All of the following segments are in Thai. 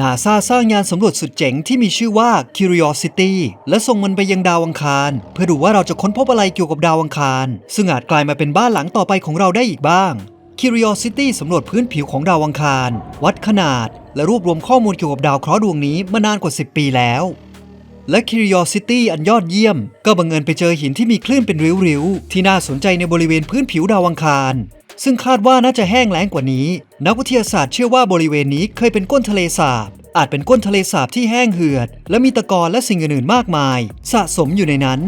นาซาสร้างยานสำรวจสุดเจ๋งที่มีชื่อว่า Curiosity และส่งมันไปยังดาวอังคาร เพื่อดูว่าเราจะค้นพบอะไรเกี่ยวกับดาวอังคาร ซึ่งอาจกลายมาเป็นบ้านหลังต่อไปของเราได้อีกบ้าง Curiosity สำรวจพื้นผิวของดาวอังคาร วัดขนาด และรวบรวมข้อมูลเกี่ยวกับดาวเคราะห์ดวงนี้มานานกว่า 10 ปีแล้ว และ Curiosity อันยอดเยี่ยม ก็บังเอิญไปเจอหินที่มีคลื่นเป็นริ้วๆที่น่าสนใจในบริเวณพื้นผิวดาวอังคาร ซึ่งคาดว่าน่าจะแห้งแล้งกว่านี้ นักวิทยาศาสตร์เชื่อว่าบริเวณนี้เคยเป็นก้นทะเลสาบ อาจเป็นก้นทะเลสาบที่แห้งเหือด และมีตะกอนและสิ่งอื่นๆมากมาย สะสมอยู่ในนั้น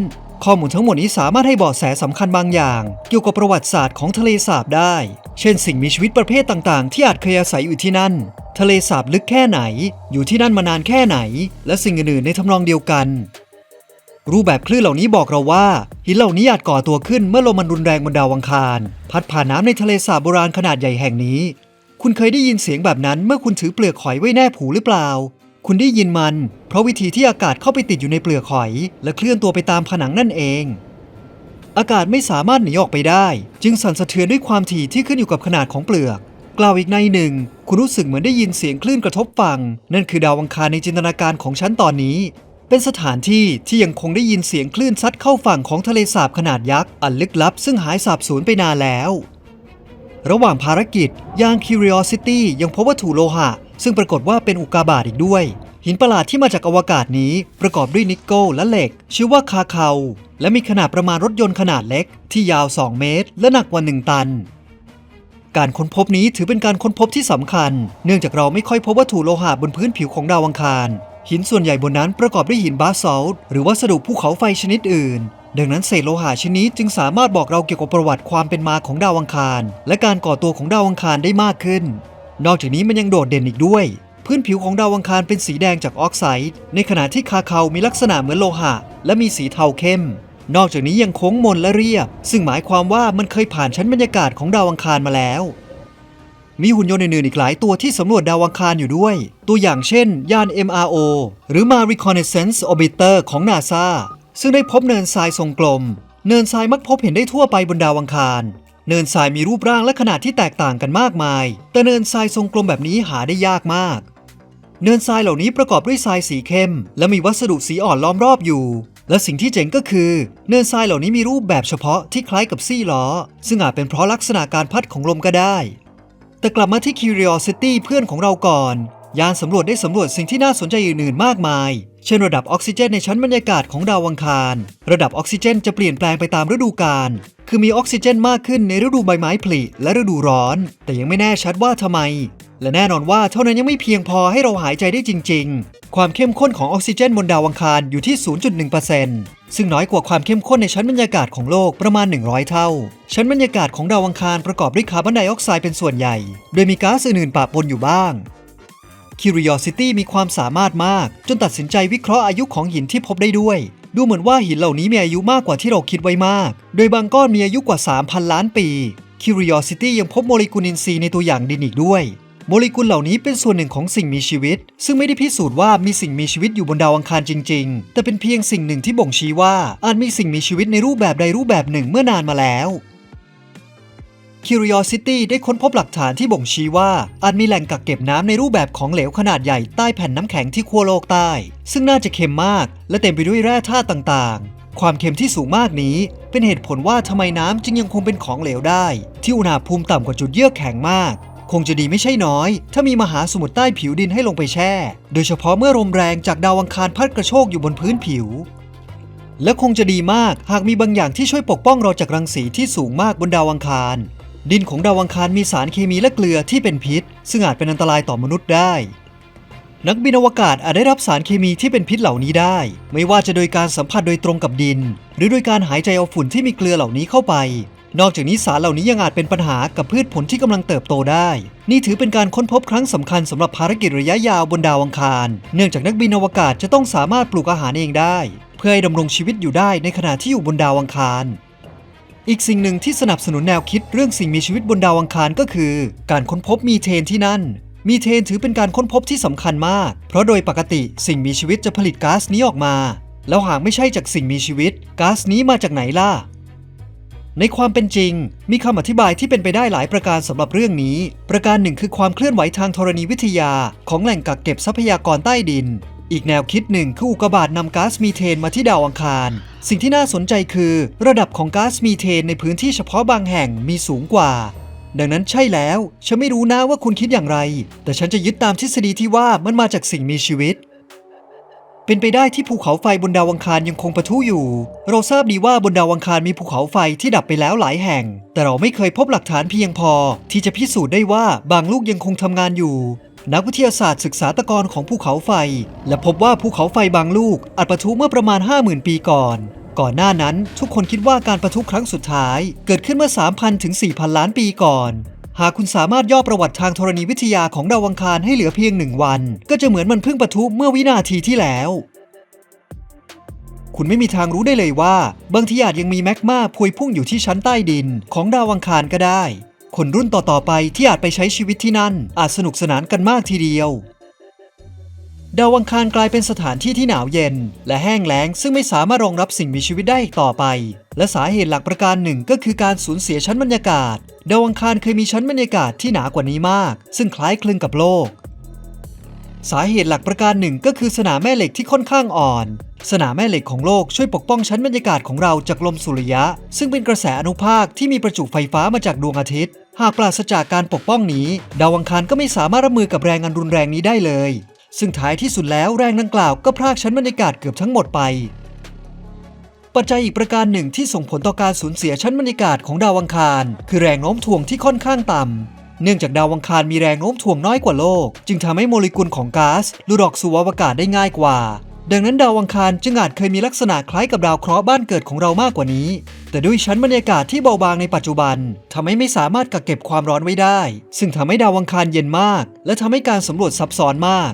ข้อมูลทั้งหมดนี้สามารถให้เบาะแสสำคัญบางอย่าง เกี่ยวกับประวัติศาสตร์ของทะเลสาบได้ เช่น สิ่งมีชีวิตประเภทต่างๆ ที่อาจเคยอาศัยอยู่ที่นั่น ทะเลสาบลึกแค่ไหน อยู่ที่นั่นมานานแค่ไหน และสิ่งอื่นๆในทำนองเดียวกัน รูปแบบคลื่นเหล่านี้บอกเราว่า หินเหล่านี้อาจก่อตัวขึ้นเมื่อลมมันรุนแรงบนดาวอังคาร พัดผ่านน้ำในทะเลสาบโบราณขนาดใหญ่แห่งนี้ คุณเคยได้ยินเสียงแบบนั้นเมื่อคุณถือเปลือกหอยไว้แนบหูหรือเปล่า คุณได้ยินมัน เพราะวิธีที่อากาศเข้าไปติดอยู่ในเปลือกหอย และเคลื่อนตัวไปตามผนังนั่นเอง อากาศไม่สามารถหนีออกไปได้ จึงสั่นสะเทือนด้วยความถี่ที่ขึ้นอยู่กับขนาดของเปลือก กล่าวอีกในหนึ่ง คุณรู้สึกเหมือนได้ยินเสียงคลื่นกระทบฝั่งนั่นคือดาวอังคารในจินตนาการของฉันตอนนี้ เป็นสถานที่ที่ยังคงได้ยินเสียงคลื่นซัดเข้าฝั่งของทะเลสาบขนาดยักษ์อันลึกลับซึ่งหายสาบสูญไปนานแล้ว ระหว่างภารกิจยาน Curiosity ยังพบวัตถุโลหะ ซึ่งปรากฏว่าเป็นอุกาบาตอีกด้วย หินประหลาดที่มาจากอวกาศนี้ประกอบด้วยนิกเกิลและเหล็ก ชื่อว่าคาเคาและมีขนาดประมาณรถยนต์ขนาดเล็ก ที่ยาว 2 เมตร และหนักกว่า 1 ตันการค้นพบนี้ถือเป็นการค้นพบที่สำคัญ เนื่องจากเราไม่ค่อยพบวัตถุโลหะบนพื้นผิวของดาวอังคาร หินส่วนใหญ่บนนั้นประกอบด้วยหินบาซอลต์หรือวัสดุภูเขาไฟชนิดอื่น ดังนั้นเศษโลหะชนิดจึงสามารถบอกเราเกี่ยวกับประวัติความเป็นมาของดาวอังคาร และการก่อตัวของดาวอังคารได้มากขึ้น นอกจากนี้มันยังโดดเด่นอีกด้วย พื้นผิวของดาวอังคารเป็นสีแดงจากออกไซด์ในขณะที่คาเคามีลักษณะเหมือนโลหะ และมีสีเทาเข้ม นอกจากนี้ยังโค้งมนและเรียบ ซึ่งหมายความว่ามันเคยผ่านชั้นบรรยากาศของดาวอังคารมาแล้ว มีหุ่นยนต์อื่นๆอีกหลายตัวที่สำรวจดาวอังคารอยู่ด้วย ตัวอย่างเช่น ยาน MRO หรือ Mars Reconnaissance Orbiter ของ NASA ซึ่งได้พบเนินทรายทรงกลม เนินทรายมักพบเห็นได้ทั่วไปบนดาวอังคาร เนินทรายมีรูปร่างและขนาดที่แตกต่างกันมากมาย แต่เนินทรายทรงกลมแบบนี้หาได้ยากมาก เนินทรายเหล่านี้ประกอบด้วยทรายสีเข้ม และมีวัสดุสีอ่อนล้อมรอบอยู่ และสิ่งที่เจ๋งก็คือ เนินทรายเหล่านี้มีรูปแบบเฉพาะที่คล้ายกับซี่ล้อ ซึ่งอาจเป็นเพราะลักษณะการพัดของลมก็ได้ แต่กลับมาที่ Curiosity เพื่อนของเราก่อน ยานสำรวจได้สำรวจสิ่งที่น่าสนใจอื่นๆ มากมาย เช่นระดับออกซิเจนในชั้นบรรยากาศของดาวอังคาร ระดับออกซิเจนจะเปลี่ยนแปลงไปตามฤดูกาล คือมีออกซิเจนมากขึ้นในฤดูใบไม้ผลิและฤดูร้อน แต่ยังไม่แน่ชัดว่าทำไม และแน่นอนว่าเท่านั้นยังไม่เพียงพอให้เราหายใจได้จริง ๆ ความเข้มข้นของออกซิเจนบนดาวอังคารอยู่ที่ 0.1%ซึ่งน้อยกว่าความเข้มข้นในชั้นบรรยากาศของโลกประมาณ 100 เท่า ชั้นบรรยากาศของดาวอังคารประกอบด้วยคาร์บอนไดออกไซด์เป็นส่วนใหญ่ โดยมีก๊าซอื่นๆปะปนอยู่บ้าง Curiosity มีความสามารถมาก จนตัดสินใจวิเคราะห์อายุของหินที่พบได้ด้วย ดูเหมือนว่าหินเหล่านี้มีอายุมากกว่าที่เราคิดไว้มาก โดยบางก้อนมีอายุกว่า 3,000 ล้านปี Curiosity ยังพบโมเลกุลอินทรีย์ในตัวอย่างดินอีกด้วย โมเลกุลเหล่านี้เป็นส่วนหนึ่งของสิ่งมีชีวิต ซึ่งไม่ได้พิสูจน์ว่ามีสิ่งมีชีวิตอยู่บนดาวอังคารจริง ๆ แต่เป็นเพียงสิ่งหนึ่งที่บ่งชี้ว่าอาจมีสิ่งมีชีวิตในรูปแบบใดรูปแบบหนึ่งเมื่อนานมาแล้ว Curiosity ได้ค้นพบหลักฐานที่บ่งชี้ว่า อาจมีแหล่งกักเก็บน้ำในรูปแบบของเหลวขนาดใหญ่ใต้แผ่นน้ำแข็งที่ขั้วโลกใต้ ซึ่งน่าจะเค็มมาก และเต็มไปด้วยแร่ธาตุต่างๆ ความเค็มที่สูงมากนี้ เป็นเหตุผลว่าทำไมน้ำจึงยังคงเป็นของเหลวได้ ที่อุณหภูมิต่ำกว่าจุดเยือกแข็งมาก คงจะดีไม่ใช่น้อย ถ้ามีมหาสมุทรใต้ผิวดินให้ลงไปแช่ โดยเฉพาะเมื่อลมแรงจากดาวอังคารพัดกระโชกอยู่บนพื้นผิว และคงจะดีมากหากมีบางอย่างที่ช่วยปกป้องเราจากรังสีที่สูงมากบนดาวอังคาร ดินของดาวอังคารมีสารเคมีและเกลือที่เป็นพิษ ซึ่งอาจเป็นอันตรายต่อมนุษย์ได้นักบินอวกาศอาจได้รับสารเคมีที่เป็นพิษเหล่านี้ได้ ไม่ว่าจะโดยการสัมผัสโดยตรงกับดิน หรือโดยการหายใจเอาฝุ่นที่มีเกลือเหล่านี้เข้าไป นอกจากนี้สารเหล่านี้ยังอาจเป็นปัญหากับพืชผลที่กำลังเติบโตได้ นี่ถือเป็นการค้นพบครั้งสำคัญสำหรับภารกิจระยะยาวบนดาวอังคาร เนื่องจากนักบินอวกาศจะต้องสามารถปลูกอาหารเองได้ เพื่อให้ดำรงชีวิตอยู่ได้ในขณะที่อยู่บนดาวอังคารอีกสิ่งหนึ่งที่สนับสนุนแนวคิดเรื่องสิ่งมีชีวิตบนดาวอังคารก็คือ การค้นพบมีเทนที่นั่น มีเทนถือเป็นการค้นพบที่สำคัญมาก เพราะโดยปกติสิ่งมีชีวิตจะผลิตก๊าซนี้ออกมา แล้วหากไม่ใช่จากสิ่งมีชีวิตก๊าซนี้มาจากไหนล่ะ ในความเป็นจริง มีคำอธิบายที่เป็นไปได้หลายประการสำหรับเรื่องนี้ ประการหนึ่งคือความเคลื่อนไหวทางธรณีวิทยา ของแหล่งกักเก็บทรัพยากรใต้ดิน อีกแนวคิดหนึ่งคืออุกกาบาตนำก๊าซมีเทนมาที่ดาวอังคาร สิ่งที่น่าสนใจคือ ระดับของก๊าซมีเทนในพื้นที่เฉพาะบางแห่งมีสูงกว่า ดังนั้นใช่แล้ว ฉันไม่รู้นะว่าคุณคิดอย่างไร แต่ฉันจะยึดตามทฤษฎีที่ว่ามันมาจากสิ่งมีชีวิต เป็นไปได้ที่ภูเขาไฟบนดาวอังคารยังคงปะทุอยู่ เราทราบดีว่าบนดาวอังคารมีภูเขาไฟที่ดับไปแล้วหลายแห่ง แต่เราไม่เคยพบหลักฐานเพียงพอ ที่จะพิสูจน์ได้ว่าบางลูกยังคงทำงานอยู่ นักวิทยาศาสตร์ศึกษาตะกอนของภูเขาไฟ และพบว่าภูเขาไฟบางลูกอาจปะทุเมื่อประมาณ 50,000 ปีก่อน ก่อนหน้านั้นทุกคนคิดว่าการประทุครั้งสุดท้าย เกิดขึ้นเมื่อ 3,000ถึง4,000 ล้านปีก่อน หากคุณสามารถย่อประวัติทางธรณีวิทยาของดาวอังคารให้เหลือเพียงหนึ่งวัน ก็จะเหมือนมันเพิ่งปะทุเมื่อวินาทีที่แล้ว คุณไม่มีทางรู้ได้เลยว่า บางทีอาจยังมีแมกมาพวยพุ่งอยู่ที่ชั้นใต้ดินของดาวอังคารก็ได้ คนรุ่นต่อๆไปที่อาจไปใช้ชีวิตที่นั่น อาจสนุกสนานกันมากทีเดียว ดาวอังคารกลายเป็นสถานที่ที่หนาวเย็น และแห้งแล้งซึ่งไม่สามารถรองรับสิ่งมีชีวิตได้อีกต่อไป และสาเหตุหลักประการหนึ่งก็คือการสูญเสียชั้นบรรยากาศ ดาวอังคารเคยมีชั้นบรรยากาศที่หนากว่านี้มาก ซึ่งคล้ายคลึงกับโลก สาเหตุหลักประการหนึ่งก็คือสนามแม่เหล็กที่ค่อนข้างอ่อน สนามแม่เหล็กของโลกช่วยปกป้องชั้นบรรยากาศของเราจากลมสุริยะ ซึ่งเป็นกระแสอนุภาคที่มีประจุไฟฟ้ามาจากดวงอาทิตย์หากปราศจากการปกป้องนี้ ดาวอังคารก็ไม่สามารถรับมือกับแรงอันรุนแรงนี้ได้เลย ซึ่งท้ายที่สุดแล้วแรงดังกล่าวก็พรากชั้นบรรยากาศเกือบทั้งหมดไป ปัจจัยอีกประการหนึ่งที่ส่งผลต่อการสูญเสียชั้นบรรยากาศของดาวอังคาร คือแรงโน้มถ่วงที่ค่อนข้างต่ำ เนื่องจากดาวอังคารมีแรงโน้มถ่วงน้อยกว่าโลก จึงทำให้โมเลกุลของก๊าซหลุดออกสู่อวกาศได้ง่ายกว่า ดังนั้นดาวอังคารจึงอาจเคยมีลักษณะคล้ายกับดาวเคราะห์บ้านเกิดของเรามากกว่านี้ แต่ด้วยชั้นบรรยากาศที่เบาบางในปัจจุบันทำให้ไม่สามารถกักเก็บความร้อนไว้ได้ ซึ่งทำให้ดาวอังคารเย็นมาก และทำให้การสำรวจซับซ้อนมาก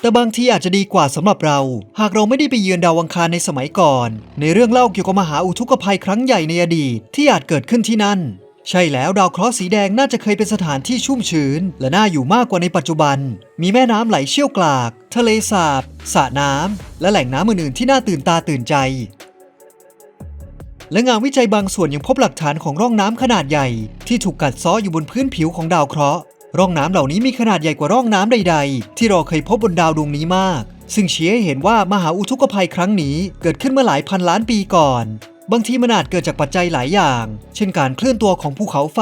แต่บางทีอาจจะดีกว่าสำหรับเรา หากเราไม่ได้ไปเยือนดาวอังคารในสมัยก่อน ในเรื่องเล่าเกี่ยวกับมหาอุทกภัยครั้งใหญ่ในอดีตที่อาจเกิดขึ้นที่นั่น ใช่แล้วดาวเคราะห์สีแดงน่าจะเคยเป็นสถานที่ชุ่มชื้น และน่าอยู่มากกว่าในปัจจุบัน มีแม่น้ำไหลเชี่ยวกราก ทะเลสาบสระน้ำและแหล่งน้ำอื่นๆที่น่าตื่นตาตื่นใจ และงานวิจัยบางส่วนยังพบหลักฐานของร่องน้ำขนาดใหญ่ ที่ถูกกัดเซ้ออยู่บนพื้นผิวของดาวเคราะห์ ร่องน้ำเหล่านี้มีขนาดใหญ่กว่าร่องน้ำใด ๆ ที่เราเคยพบบนดาวดวงนี้มาก ซึ่งชี้ให้เห็นว่ามหาอุทกภัยครั้งนี้เกิดขึ้นเมื่อหลายพันล้านปีก่อน บางทีมันอาจเกิดจากปัจจัยหลายอย่าง เช่นการเคลื่อนตัวของภูเขาไฟ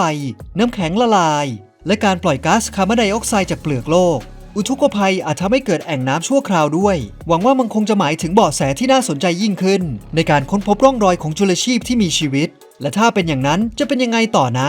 น้ำแข็งละลาย และการปล่อยก๊าซคาร์บอนไดออกไซด์จากเปลือกโลกอุทกภัยอาจทำให้เกิดแอ่งน้ำชั่วคราวด้วย หวังว่ามันคงจะหมายถึงเบาะแสที่น่าสนใจยิ่งขึ้น ในการค้นพบร่องรอยของจุลชีพที่มีชีวิต และถ้าเป็นอย่างนั้นจะเป็นยังไงต่อนะ